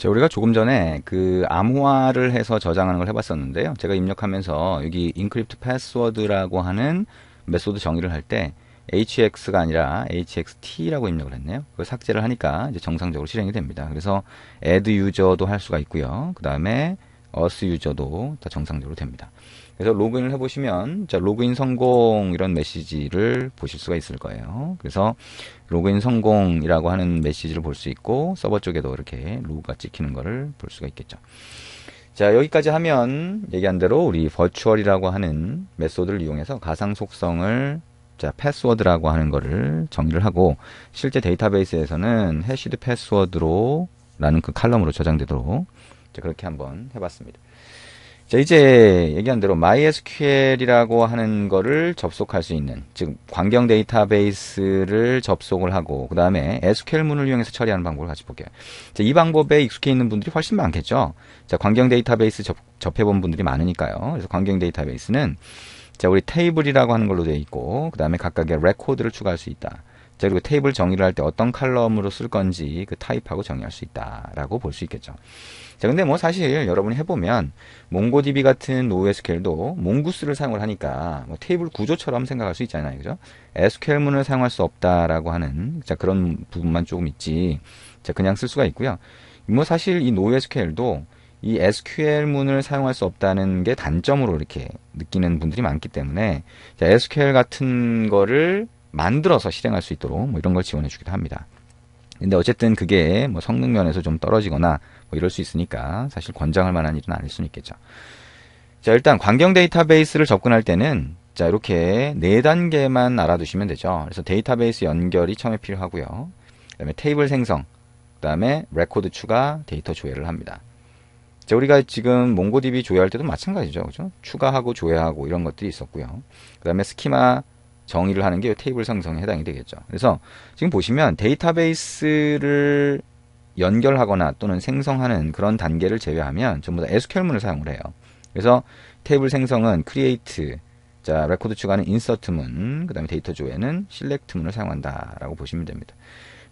자, 우리가 조금 전에 그 암호화를 해서 저장하는 걸 해봤었는데요. 제가 입력하면서 여기 encrypt password라고 하는 메소드 정의를 할 때 hx가 아니라 hxt라고 입력을 했네요. 그걸 삭제를 하니까 이제 정상적으로 실행이 됩니다. 그래서 add user도 할 수가 있고요. 그 다음에 us user도 다 정상적으로 됩니다. 그래서 로그인을 해보시면 자 로그인 성공 이런 메시지를 보실 수가 있을 거예요. 그래서 로그인 성공이라고 하는 메시지를 볼 수 있고 서버 쪽에도 이렇게 로그가 찍히는 거를 볼 수가 있겠죠. 자 여기까지 하면 얘기한 대로 우리 버추얼이라고 하는 메소드를 이용해서 가상 속성을 자 패스워드라고 하는 거를 정의를 하고 실제 데이터베이스에서는 해시드 패스워드로 라는 그 칼럼으로 저장되도록 자, 그렇게 한번 해봤습니다. 자, 이제 얘기한 대로 MySQL이라고 하는 거를 접속할 수 있는, 즉, 광경 데이터베이스를 접속을 하고, 그 다음에 SQL문을 이용해서 처리하는 방법을 같이 볼게요. 자, 이 방법에 익숙해 있는 분들이 훨씬 많겠죠? 자, 광경 데이터베이스 접, 접해본 분들이 많으니까요. 그래서 광경 데이터베이스는, 자, 우리 테이블이라고 하는 걸로 되어 있고, 그 다음에 각각의 레코드를 추가할 수 있다. 자, 그리고 테이블 정의를 할 때 어떤 칼럼으로 쓸 건지 그 타입하고 정의할 수 있다라고 볼 수 있겠죠. 자, 근데 뭐 사실 여러분이 해보면 몽고DB 같은 NoSQL도 몽구스를 사용을 하니까 뭐 테이블 구조처럼 생각할 수 있잖아요. 그죠? SQL문을 사용할 수 없다라고 하는 자, 그런 부분만 조금 있지. 자, 그냥 쓸 수가 있고요. 뭐 사실 이 NoSQL도 이 SQL문을 사용할 수 없다는 게 단점으로 이렇게 느끼는 분들이 많기 때문에 자, SQL 같은 거를 만들어서 실행할 수 있도록 뭐 이런 걸 지원해 주기도 합니다. 근데 어쨌든 그게 뭐 성능 면에서 좀 떨어지거나 뭐 이럴 수 있으니까 사실 권장할 만한 일은 아닐 수는 있겠죠. 자, 일단 광경 데이터베이스를 접근할 때는 자, 이렇게 네 단계만 알아두시면 되죠. 그래서 데이터베이스 연결이 처음에 필요하고요. 그다음에 테이블 생성, 그다음에 레코드 추가, 데이터 조회를 합니다. 자, 우리가 지금 몽고DB 조회할 때도 마찬가지죠. 그죠? 추가하고 조회하고 이런 것들이 있었고요. 그다음에 스키마 정의를 하는 게 테이블 생성에 해당이 되겠죠. 그래서 지금 보시면 데이터베이스를 연결하거나 또는 생성하는 그런 단계를 제외하면 전부 다 SQL문을 사용을 해요. 그래서 테이블 생성은 create, 자, 레코드 추가는 insert문, 그 다음에 데이터 조회는 select문을 사용한다라고 보시면 됩니다.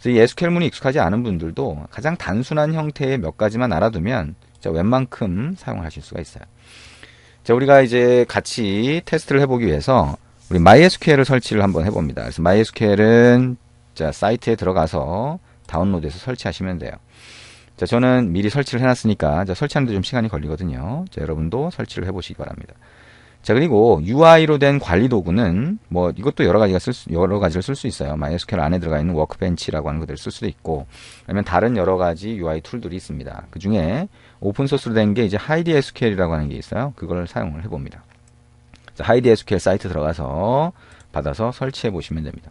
그래서 이 SQL문이 익숙하지 않은 분들도 가장 단순한 형태의 몇 가지만 알아두면 자, 웬만큼 사용하실 수가 있어요. 자, 우리가 이제 같이 테스트를 해보기 위해서 우리 MySQL을 설치를 한번 해봅니다. 그래서 MySQL은 자, 사이트에 들어가서 다운로드해서 설치하시면 돼요. 자, 저는 미리 설치를 해놨으니까 자, 설치하는데 좀 시간이 걸리거든요. 자, 여러분도 설치를 해보시기 바랍니다. 자, 그리고 UI로 된 관리 도구는 뭐 이것도 여러 가지가 쓸 수, 여러 가지를 쓸 수 있어요. MySQL 안에 들어가 있는 워크벤치라고 하는 것들을 쓸 수도 있고, 아니면 다른 여러 가지 UI 툴들이 있습니다. 그 중에 오픈 소스로 된 게 이제 HideSQL이라고 하는 게 있어요. 그걸 사용을 해봅니다. 자, HideSQL 사이트 들어가서 받아서 설치해 보시면 됩니다.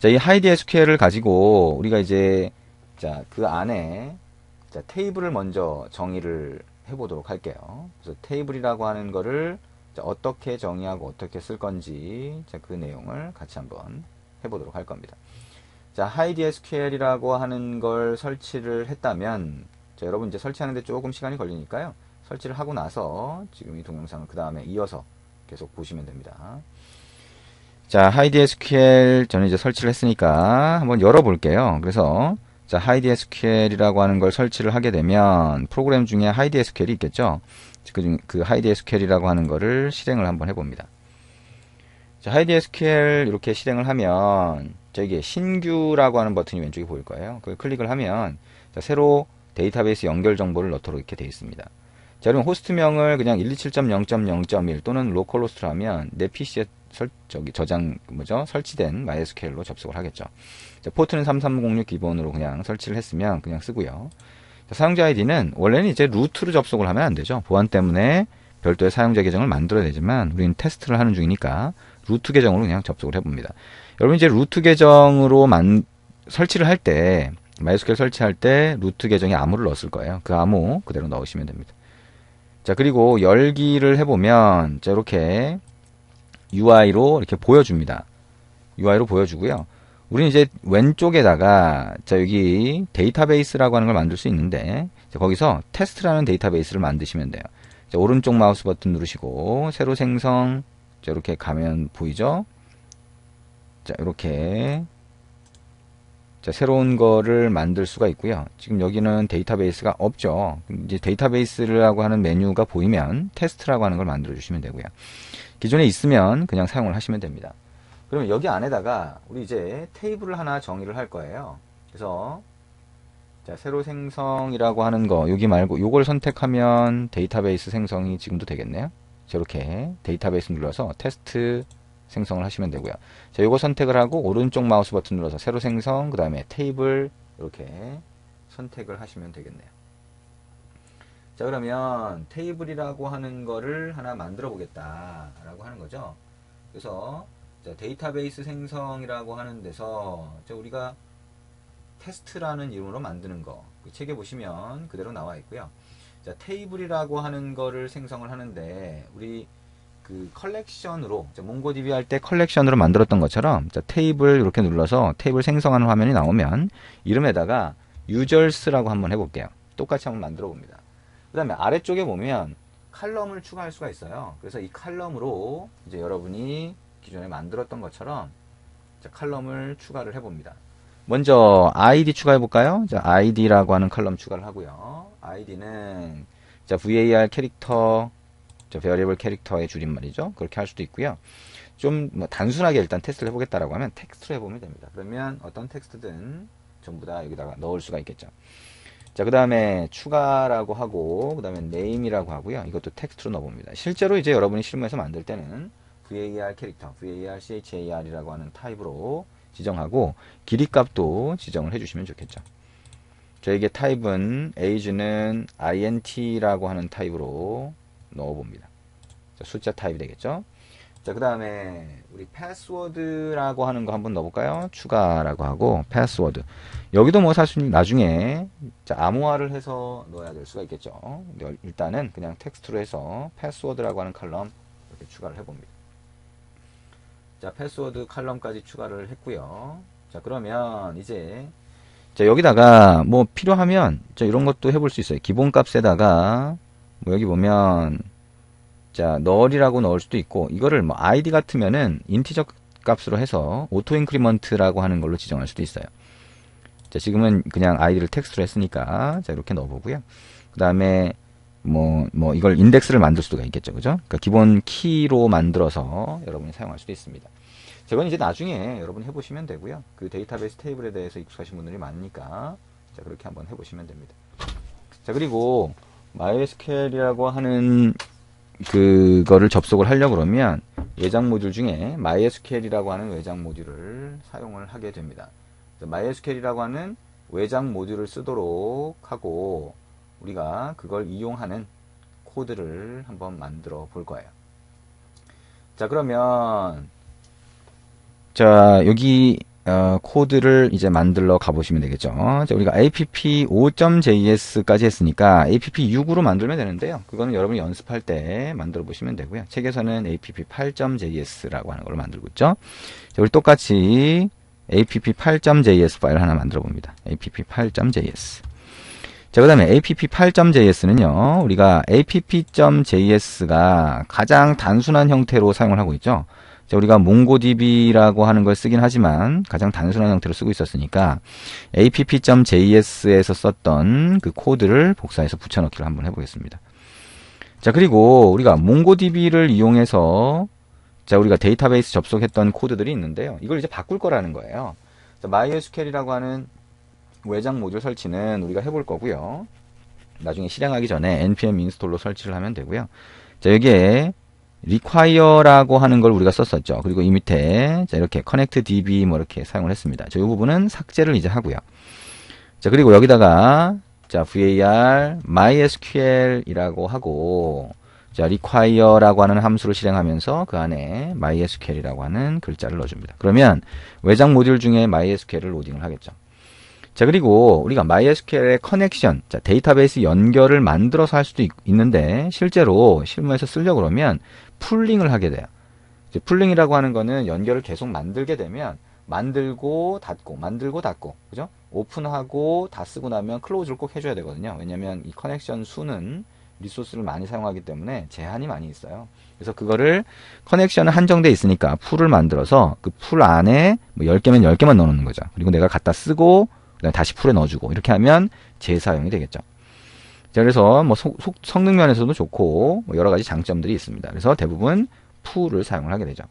자, 이 HideSQL을 가지고 우리가 이제 자, 그 안에 자, 테이블을 먼저 정의를 해 보도록 할게요. 그래서 테이블이라고 하는 거를 자, 어떻게 정의하고 어떻게 쓸 건지 자, 그 내용을 같이 한번 해 보도록 할 겁니다. 자, HideSQL이라고 하는 걸 설치를 했다면 자, 여러분 이제 설치하는데 조금 시간이 걸리니까요. 설치를 하고 나서 지금 이 동영상을 그 다음에 이어서 계속 보시면 됩니다. 자, HideSQL 저는 이제 설치를 했으니까 한번 열어볼게요. 그래서 자, HideSQL이라고 하는 걸 설치를 하게 되면 프로그램 중에 HideSQL이 있겠죠. 그, 그 HideSQL이라고 하는 거를 실행을 한번 해봅니다. 자, HideSQL 이렇게 실행을 하면 저기 신규라고 하는 버튼이 왼쪽에 보일 거예요. 그걸 클릭을 하면 자, 새로 데이터베이스 연결 정보를 넣도록 이렇게 되어 있습니다. 자, 그럼 호스트명을 그냥 127.0.0.1 또는 로컬 호스트로 하면 내 PC에 설, 저기 저장 뭐죠 설치된 MySQL로 접속을 하겠죠. 자, 포트는 3306 기본으로 그냥 설치를 했으면 그냥 쓰고요. 자, 사용자 아이디는 원래는 이제 루트로 접속을 하면 안 되죠. 보안 때문에 별도의 사용자 계정을 만들어야 되지만 우리는 테스트를 하는 중이니까 루트 계정으로 그냥 접속을 해봅니다. 여러분 이제 루트 계정으로 만 설치를 할 때 MySQL 설치할 때 루트 계정에 암호를 넣었을 거예요. 그 암호 그대로 넣으시면 됩니다. 자 그리고 열기를 해보면 자 이렇게 UI로 이렇게 보여줍니다. UI로 보여주고요. 우리는 이제 왼쪽에다가 자 여기 데이터베이스라고 하는 걸 만들 수 있는데 거기서 테스트라는 데이터베이스를 만드시면 돼요. 자, 오른쪽 마우스 버튼 누르시고 새로 생성 자 이렇게 가면 보이죠? 자 이렇게 자, 새로운 거를 만들 수가 있고요. 지금 여기는 데이터베이스가 없죠. 이제 데이터베이스라고 하는 메뉴가 보이면 테스트라고 하는 걸 만들어 주시면 되고요. 기존에 있으면 그냥 사용을 하시면 됩니다. 그러면 여기 안에다가 우리 이제 테이블을 하나 정의를 할 거예요. 그래서 자, 새로 생성이라고 하는 거 여기 말고 요걸 선택하면 데이터베이스 생성이 지금도 되겠네요. 저렇게 데이터베이스 눌러서 테스트 생성을 하시면 되고요. 자, 요거 선택을 하고 오른쪽 마우스 버튼 눌러서 새로 생성, 그 다음에 테이블 이렇게 선택을 하시면 되겠네요. 자, 그러면 테이블이라고 하는 거를 하나 만들어 보겠다라고 하는 거죠. 그래서 자, 데이터베이스 생성이라고 하는 데서 자, 우리가 테스트라는 이름으로 만드는 거. 그 책에 보시면 그대로 나와 있고요. 자, 테이블이라고 하는 거를 생성을 하는데 우리 그 컬렉션으로 몽고DB 할 때 컬렉션으로 만들었던 것처럼 자, 테이블 이렇게 눌러서 테이블 생성하는 화면이 나오면 이름에다가 유저스라고 한번 해볼게요. 똑같이 한번 만들어 봅니다. 그 다음에 아래쪽에 보면 칼럼을 추가할 수가 있어요. 그래서 이 칼럼으로 이제 여러분이 기존에 만들었던 것처럼 자, 칼럼을 추가를 해봅니다. 먼저 id 추가해 볼까요? 자, id라고 하는 칼럼 추가를 하고요. id는 자, var 캐릭터 저 variable 캐릭터의 줄임말이죠. 그렇게 할 수도 있고요. 좀 뭐 단순하게 일단 테스트를 해보겠다라고 하면 텍스트로 해보면 됩니다. 그러면 어떤 텍스트든 전부 다 여기다가 넣을 수가 있겠죠. 자, 그 다음에 추가라고 하고, 그 다음에 name이라고 하고요. 이것도 텍스트로 넣어봅니다. 실제로 이제 여러분이 실무에서 만들 때는 var 캐릭터, var char이라고 하는 타입으로 지정하고, 길이 값도 지정을 해주시면 좋겠죠. 저에게 타입은 age는 int라고 하는 타입으로 넣어봅니다. 자, 숫자 타입이 되겠죠. 자, 그 다음에 우리 패스워드라고 하는 거 한번 넣어볼까요? 추가라고 하고 패스워드. 여기도 뭐 사실 나중에 자, 암호화를 해서 넣어야 될 수가 있겠죠. 일단은 그냥 텍스트로 해서 패스워드라고 하는 칼럼 이렇게 추가를 해봅니다. 자, 패스워드 칼럼까지 추가를 했고요. 자, 그러면 이제 자, 여기다가 뭐 필요하면 자, 이런 것도 해볼 수 있어요. 기본 값에다가 뭐 여기 보면 자 널이라고 넣을 수도 있고 이거를 뭐 id 같으면은 인티저 값으로 해서 오토 인크리먼트라고 하는 걸로 지정할 수도 있어요. 자 지금은 그냥 id를 텍스트로 했으니까 자 이렇게 넣어보고요. 그 다음에 뭐, 뭐, 이걸 인덱스를 만들 수가 있겠죠. 그죠? 그러니까 기본 키로 만들어서 여러분이 사용할 수도 있습니다. 저건 이제 나중에 여러분 해보시면 되고요. 그 데이터베이스 테이블에 대해서 익숙하신 분들이 많으니까 자, 그렇게 한번 해보시면 됩니다. 자, 그리고 MySQL이라고 하는 그거를 접속을 하려고 그러면 외장 모듈 중에 MySQL이라고 하는 외장 모듈을 사용을 하게 됩니다. MySQL이라고 하는 외장 모듈을 쓰도록 하고 우리가 그걸 이용하는 코드를 한번 만들어 볼 거예요. 자 그러면 자 여기 어, 코드를 이제 만들러 가보시면 되겠죠. 자, 우리가 app 5.js까지 했으니까 app 6으로 만들면 되는데요. 그거는 여러분이 연습할 때 만들어 보시면 되고요. 책에서는 app 8.js라고 하는 걸 만들고 있죠. 자, 우리 똑같이 app 8.js 파일 하나 만들어 봅니다. app 8.js. 자, 그 다음에 app 8.js는요, 우리가 app.js가 가장 단순한 형태로 사용을 하고 있죠. 자, 우리가 몽고DB라고 하는 걸 쓰긴 하지만 가장 단순한 형태로 쓰고 있었으니까 app.js에서 썼던 그 코드를 복사해서 붙여넣기를 한번 해보겠습니다. 자, 그리고 우리가 몽고DB를 이용해서 자, 우리가 데이터베이스 접속했던 코드들이 있는데요. 이걸 이제 바꿀 거라는 거예요. 자, MySQL이라고 하는 외장 모듈 설치는 우리가 해볼 거고요. 나중에 실행하기 전에 npm 인스톨로 설치를 하면 되고요. 자, 여기에 require라고 하는 걸 우리가 썼었죠. 그리고 이 밑에 자 이렇게 connect db 뭐 이렇게 사용을 했습니다. 자, 이 부분은 삭제를 이제 하고요. 자, 그리고 여기다가 자, var mysql이라고 하고 자, require라고 하는 함수를 실행하면서 그 안에 mysql이라고 하는 글자를 넣어 줍니다. 그러면 외장 모듈 중에 mysql을 로딩을 하겠죠. 자, 그리고 우리가 MySQL의 커넥션, 자, 데이터베이스 연결을 만들어서 할 수도 있, 는데 실제로 실무에서 쓰려고 그러면 풀링을 하게 돼요. 이제 풀링이라고 하는 거는 연결을 계속 만들게 되면 만들고 닫고 만들고 닫고 그죠? 오픈하고 다 쓰고 나면 클로즈를 꼭 해줘야 되거든요. 왜냐면 이 커넥션 수는 리소스를 많이 사용하기 때문에 제한이 많이 있어요. 그래서 그거를 커넥션은 한정돼 있으니까 풀을 만들어서 그 풀 안에 뭐 10개면 10개만 넣어놓는 거죠. 그리고 내가 갖다 쓰고 그다음에 다시 풀에 넣어주고 이렇게 하면 재사용이 되겠죠. 자, 그래서 뭐 속, 속- 성능 면에서도 좋고 뭐 여러 가지 장점들이 있습니다. 그래서 대부분 풀을 사용을 하게 되죠.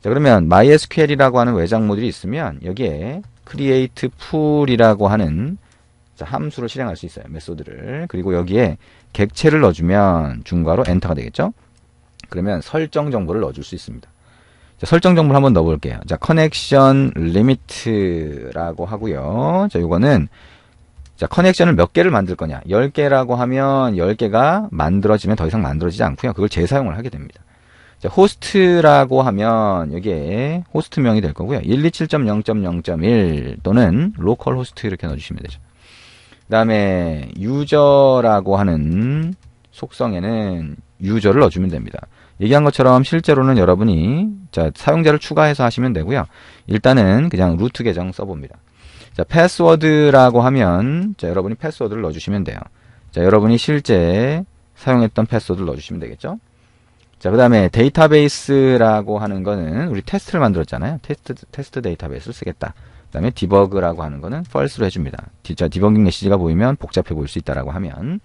자, 그러면 MySQL이라고 하는 외장 모듈이 있으면 여기에 create pool이라고 하는 자, 함수를 실행할 수 있어요. 메소드를. 그리고 여기에 객체를 넣어주면 중괄호 엔터가 되겠죠. 그러면 설정 정보를 넣어줄 수 있습니다. 자, 설정 정보를 한번 넣어볼게요. 자, 커넥션 리미트라고 하고요. 자, 요거는 자, 커넥션을 몇 개를 만들 거냐? 10개라고 하면 10개가 만들어지면 더 이상 만들어지지 않고요. 그걸 재사용을 하게 됩니다. 자, 호스트라고 하면 여기에 호스트명이 될 거고요. 127.0.0.1 또는 로컬 호스트 이렇게 넣어 주시면 되죠. 그 다음에 유저라고 하는 속성에는 유저를 넣어 주면 됩니다. 얘기한 것처럼 실제로는 여러분이 자, 사용자를 추가해서 하시면 되고요. 일단은 그냥 루트 계정 써 봅니다. 자, 패스워드라고 하면 자, 여러분이 패스워드를 넣어주시면 돼요. 자, 여러분이 실제 사용했던 패스워드를 넣어주시면 되겠죠. 자, 그 다음에 데이터베이스라고 하는 거는 우리 테스트를 만들었잖아요. 테스트, 테스트 데이터베이스를 쓰겠다. 그 다음에 디버그라고 하는 거는 false로 해줍니다. 디- 자, 디버깅 메시지가 보이면 복잡해 보일 수 있다라고 하면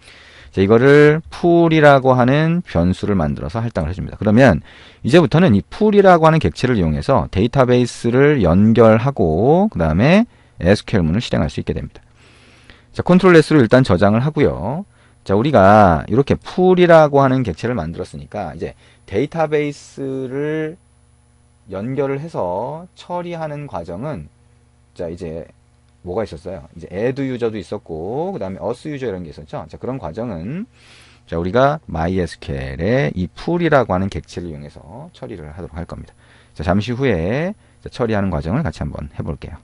자, 이거를 풀이라고 하는 변수를 만들어서 할당을 해줍니다. 그러면 이제부터는 이 풀이라고 하는 객체를 이용해서 데이터베이스를 연결하고 그 다음에 SQL문을 실행할 수 있게 됩니다. 자, 컨트롤 S로 일단 저장을 하고요. 자, 우리가 이렇게 풀이라고 하는 객체를 만들었으니까 이제 데이터베이스를 연결을 해서 처리하는 과정은 자, 이제 뭐가 있었어요? 이제 add 유저도 있었고 그다음에 us 유저 이런 게 있었죠. 자, 그런 과정은 자, 우리가 MySQL의 이 풀이라고 하는 객체를 이용해서 처리를 하도록 할 겁니다. 자, 잠시 후에 자, 처리하는 과정을 같이 한번 해 볼게요.